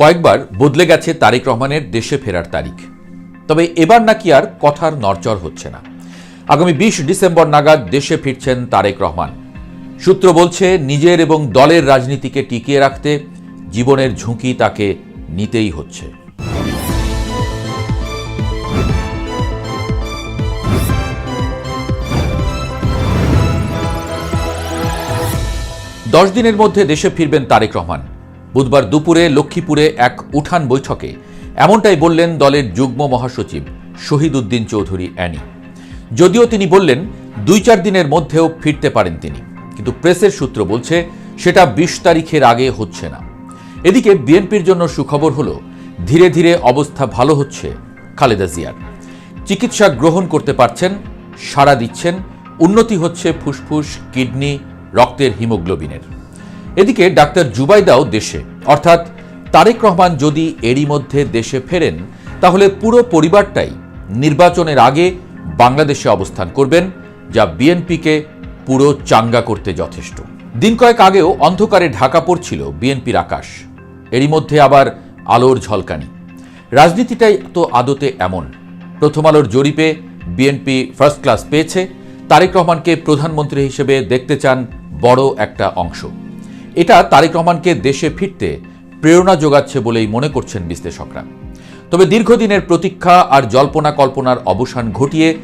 কয়েকবার বদলে গেছে তারেক রহমানের দেশে ফেরার তারিখ। তবে এবার নাকি আর কথার নড়চড় হচ্ছে না। আগামী বিশ ডিসেম্বর নাগাদ দেশে ফিরছেন তারেক রহমান। সূত্র বলছে, নিজের এবং দলের রাজনীতিকে টিকিয়ে রাখতে জীবনের ঝুঁকি তাকে নিতেই হচ্ছে। দশ দিনের মধ্যে দেশে ফিরবেন তারেক রহমান। বুধবার দুপুরে লক্ষ্মীপুরে এক উঠান বৈঠকে। এমনটাই বললেন দলের যুগ্ম মহাসচিব শহীদ উদ্দিন চৌধুরী অ্যানি। যদিও তিনি বললেন, দুই চার দিনের মধ্যেও ফিরতে পারেন তিনি। কিন্তু প্রেসের সূত্র বলছে, সেটা বিশ তারিখের আগে হচ্ছে না। এদিকে বিএনপির জন্য সুখবর হলো, ধীরে ধীরে অবস্থা ভালো হচ্ছে খালেদা জিয়ার। চিকিৎসা গ্রহণ করতে পারছেন, সাড়া দিচ্ছেন, উন্নতি হচ্ছে ফুসফুস, কিডনি, রক্তের হিমোগ্লোবিনের। এদিকে ডাক্তার জুবাইদাও দেশে। অর্থাৎ তারেক রহমান যদি এরই মধ্যে দেশে ফেরেন, তাহলে পুরো পরিবারটাই নির্বাচনের আগে বাংলাদেশে অবস্থান করবেন, যা বিএনপিকে পুরো চাঙ্গা করতে যথেষ্ট। দিন কয়েক আগেও অন্ধকারে ঢাকা পড়ছিল বিএনপির আকাশ। এরই মধ্যে আবার আলোর ঝলকানি। রাজনীতিটাই তো আদতে এমন। প্রথম আলোর জরিপে বিএনপি ফার্স্ট ক্লাস পেয়েছে। তারেক রহমানকে প্রধানমন্ত্রী হিসেবে দেখতে চান বড় একটা অংশ। এটা তারেক রহমানকে দেশে ফিরতে প্রেরণা যোগাচ্ছে বলেই মনে করছেন বিশ্লেষকরা। তবে দীর্ঘদিনের প্রতীক্ষা আর জল্পনা কল্পনার অবসান ঘটিয়ে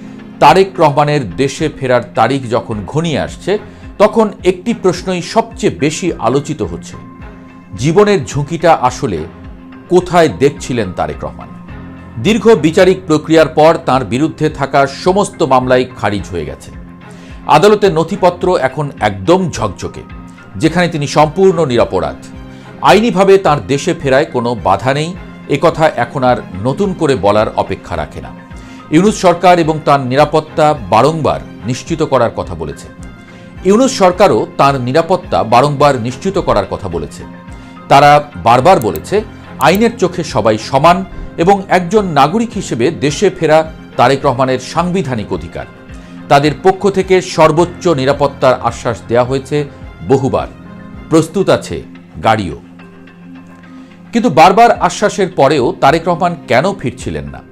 তারেক রহমানের দেশে ফেরার তারিখ যখন ঘনিয়ে আসছে, তখন একটি প্রশ্নই সবচেয়ে বেশি আলোচিত হচ্ছে। জীবনের ঝুঁকিটা আসলে কোথায় দেখছিলেন তারেক রহমান? দীর্ঘ বিচারিক প্রক্রিয়ার পর তার বিরুদ্ধে থাকা সমস্ত মামলাই খারিজ হয়ে গেছে। আদালতের নথিপত্র এখন একদম ঝকঝকে। যেখানে তিনি সম্পূর্ণ নিরাপরাধ। আইনিভাবে তার দেশে ফেরায় কোনো বাধা নেই একথা এখন আর নতুন করে বলার অপেক্ষা রাখে না। ইউনুস সরকার এবং তার নিরাপত্তা বারংবার নিশ্চিত করার কথা বলেছে। ইউনুস সরকারও তার নিরাপত্তা বারংবার নিশ্চিত করার কথা বলেছে। তারা বারবার বলেছে, আইনের চোখে সবাই সমান এবং একজন নাগরিক হিসেবে দেশে ফেরা তারেক রহমানের সাংবিধানিক অধিকার। তাদের পক্ষ থেকে সর্বোচ্চ নিরাপত্তার আশ্বাস দেওয়া হয়েছে বহুবার। প্রস্তুত আছে গাড়িও। কিন্তু বারবার আশ্বাসের পরেও তারেক রহমান কেন ফিরছিলেন না?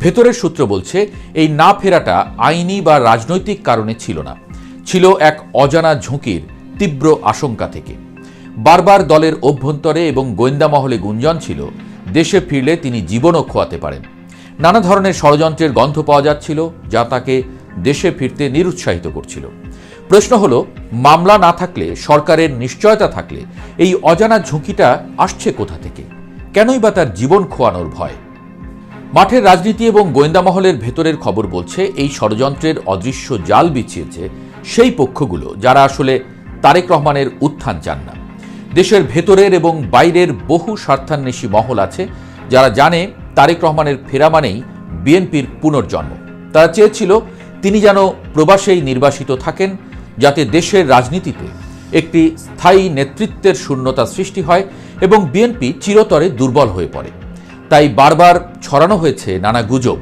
ভেতরের সূত্র বলছে, এই না ফেরাটা আইনি বা রাজনৈতিক কারণে ছিল না। ছিল এক অজানা ঝুঁকির তীব্র আশঙ্কা থেকে। বারবার দলের অভ্যন্তরে এবং গোয়েন্দা মহলে গুঞ্জন ছিল, দেশে ফিরলে তিনি জীবনও খোয়াতে পারেন। নানা ধরনের ষড়যন্ত্রের গন্ধ পাওয়া যাচ্ছিল, যা তাকে দেশে ফিরতে নিরুৎসাহিত করছিল। প্রশ্ন হলো, মামলা না থাকলে, সরকারের নিশ্চয়তা থাকলে, এই অজানা ঝুঁকিটা আসছে কোথা থেকে? কেনই বা তার জীবন খোয়ানোর ভয়? মাঠের রাজনীতি এবং গোয়েন্দা মহলের ভেতরের খবর বলছে, এই ষড়যন্ত্রের অদৃশ্য জাল বিছিয়েছে সেই পক্ষগুলো যারা আসলে তারেক রহমানের উত্থান চান না। দেশের ভেতরের এবং বাইরের বহু স্বার্থান্বেষী মহল আছে, যারা জানে তারেক রহমানের ফেরা মানেই বিএনপির পুনর্জন্ম। তারা চেয়েছিল, তিনি যেন প্রবাসেই নির্বাসিত থাকেন যাতে দেশের রাজনীতিতে একটি স্থায়ী নেতৃত্বের শূন্যতা সৃষ্টি হয় এবং বিএনপি চিরতরে দুর্বল হয়ে পড়ে। তাই বারবার ছড়ানো হয়েছে নানা গুজব।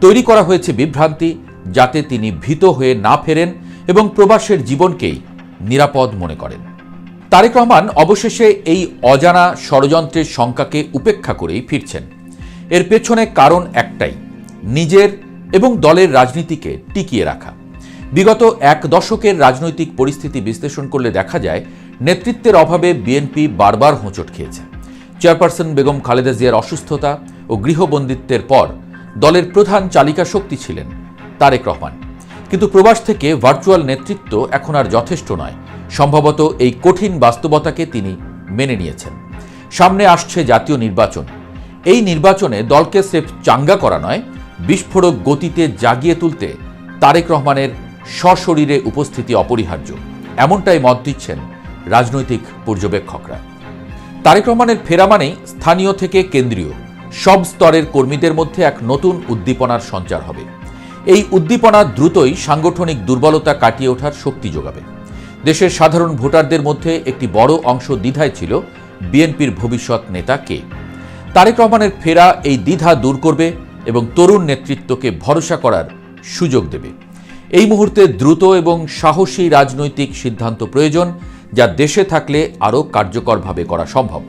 তৈরি করা হয়েছে বিভ্রান্তি যাতে তিনি ভীত হয়ে না ফেরেন এবং প্রবাসের জীবনকেই নিরাপদ মনে করেন। তারেক রহমান অবশেষে এই অজানা ষড়যন্ত্রের শঙ্কাকে উপেক্ষা করেই ফিরছেন। এর পেছনে কারণ একটাই, নিজের এবং দলের রাজনীতিকে টিকিয়ে রাখা। বিগত এক দশকের রাজনৈতিক পরিস্থিতি বিশ্লেষণ করলে দেখা যায়, নেতৃত্বের অভাবে বিএনপি বারবার হোঁচট খেয়েছে। চেয়ারপারসন বেগম খালেদা জিয়ার অসুস্থতা ও গৃহবন্দিত্বের পর দলের প্রধান চালিকা শক্তি ছিলেন তারেক রহমান। কিন্তু প্রবাস থেকে ভার্চুয়াল নেতৃত্ব এখন আর যথেষ্ট নয়। সম্ভবত এই কঠিন বাস্তবতাকে তিনি মেনে নিয়েছেন। সামনে আসছে জাতীয় নির্বাচন। এই নির্বাচনে দলকে স্রেফ চাঙ্গা করা নয়, বিস্ফোরক গতিতে জাগিয়ে তুলতে তারেক রহমানের সশরীরে উপস্থিতি অপরিহার্য। এমনটাই মত দিচ্ছেন রাজনৈতিক পর্যবেক্ষকরা। তারেক রহমানের ফেরা মানেই স্থানীয় থেকে কেন্দ্রীয়, সব স্তরের কর্মীদের মধ্যে এক নতুন উদ্দীপনার সঞ্চার হবে। এই উদ্দীপনা দ্রুতই সাংগঠনিক দুর্বলতা কাটিয়ে ওঠার শক্তি যোগাবে। দেশের সাধারণ ভোটারদের মধ্যে একটি বড় অংশ দ্বিধায় ছিল বিএনপির ভবিষ্যৎ নেতা কে। তারেক রহমানের ফেরা এই দ্বিধা দূর করবে এবং তরুণ নেতৃত্বকে ভরসা করার সুযোগ দেবে। এই মুহূর্তে দ্রুত এবং সাহসী রাজনৈতিক সিদ্ধান্ত প্রয়োজন, যা দেশে থাকলে আরও কার্যকরভাবে করা সম্ভব।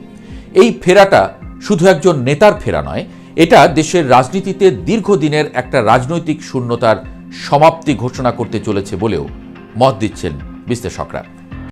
এই ফেরাটা শুধু একজন নেতার ফেরা নয়, এটা দেশের রাজনীতিতে দীর্ঘদিনের একটা রাজনৈতিক শূন্যতার সমাপ্তি ঘোষণা করতে চলেছে বলেও মত দিচ্ছেন বিশ্লেষকরা।